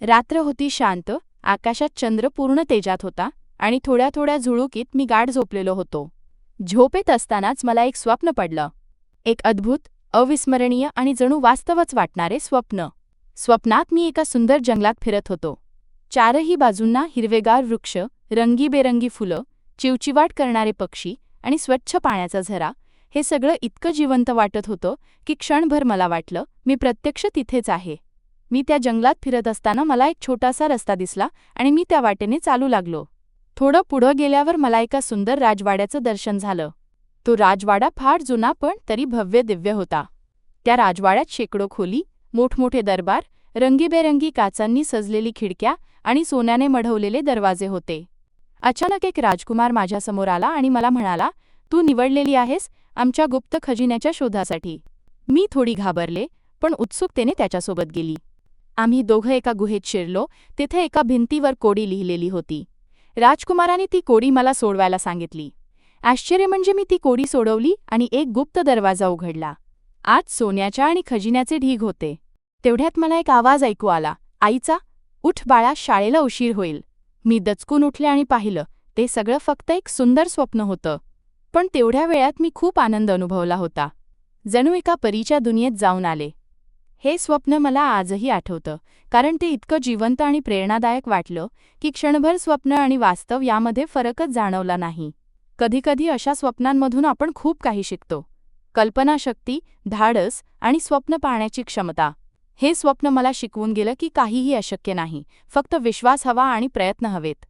रात्र होती शांत आकाशात चंद्र पूर्ण तेजात होता आणि थोड्या थोड्या झुळुकीत मी गाढ झोपलेलो होतो. झोपेत असतानाच मला एक स्वप्न पडलं. एक अद्भुत अविस्मरणीय आणि जणू वास्तवच वाटणारे स्वप्न. स्वप्नात मी एका सुंदर जंगलात फिरत होतो. चारही बाजूंना हिरवेगार वृक्ष रंगीबेरंगी फुलं चिवचिवाट करणारे पक्षी आणि स्वच्छ पाण्याचा झरा हे सगळं इतकं जिवंत वाटत होतं की क्षणभर मला वाटलं मी प्रत्यक्ष तिथेच आहे. मी त्या जंगलात फिरत असताना मला एक छोटासा रस्ता दिसला आणि मी त्या वाटेने चालू लागलो. थोडं पुढं गेल्यावर मला एका सुंदर राजवाड्याचं दर्शन झालं. तो राजवाडा फार जुना पण तरी भव्य दिव्य होता. त्या राजवाड्यात शेकडो खोली मोठमोठे दरबार रंगीबेरंगी काचांनी सजलेली खिडक्या आणि सोन्याने मढवलेले दरवाजे होते. अचानक एक राजकुमार माझ्यासमोर आला आणि मला म्हणाला तू निवडलेली आहेस आमच्या गुप्त खजिन्याच्या शोधासाठी. मी थोडी घाबरले पण उत्सुकतेने त्याच्यासोबत गेली. आम्ही दोघं एका गुहेत शिरलो तिथे एका भिंतीवर कोडी लिहिलेली होती. राजकुमाराने ती कोडी मला सोडवायला सांगितली. आश्चर्य म्हणजे मी ती कोडी सोडवली आणि एक गुप्त दरवाजा उघडला. आत सोन्याच्या आणि खजिन्याचे ढीग होते. तेवढ्यात मला एक आवाज ऐकू आला. आईचा उठ बाळा शाळेला उशीर होईल. मी दचकून उठले आणि पाहिलं ते सगळं फक्त एक सुंदर स्वप्न होतं. पण तेवढ्या वेळात मी खूप आनंद अनुभवला होता. जणू एका परीच्या दुनियेत जाऊन आले. हे स्वप्न मला आजही आठवतं कारण ते इतकं जिवंत आणि प्रेरणादायक वाटलं की क्षणभर स्वप्न आणि वास्तव यामध्ये फरकच जाणवला नाही. कधीकधी अशा स्वप्नांमधून आपण खूप काही शिकतो. कल्पनाशक्ती धाडस आणि स्वप्न पाहण्याची क्षमता. हे स्वप्न मला शिकवून गेलं की काहीही अशक्य नाही फक्त विश्वास हवा आणि प्रयत्न हवेत.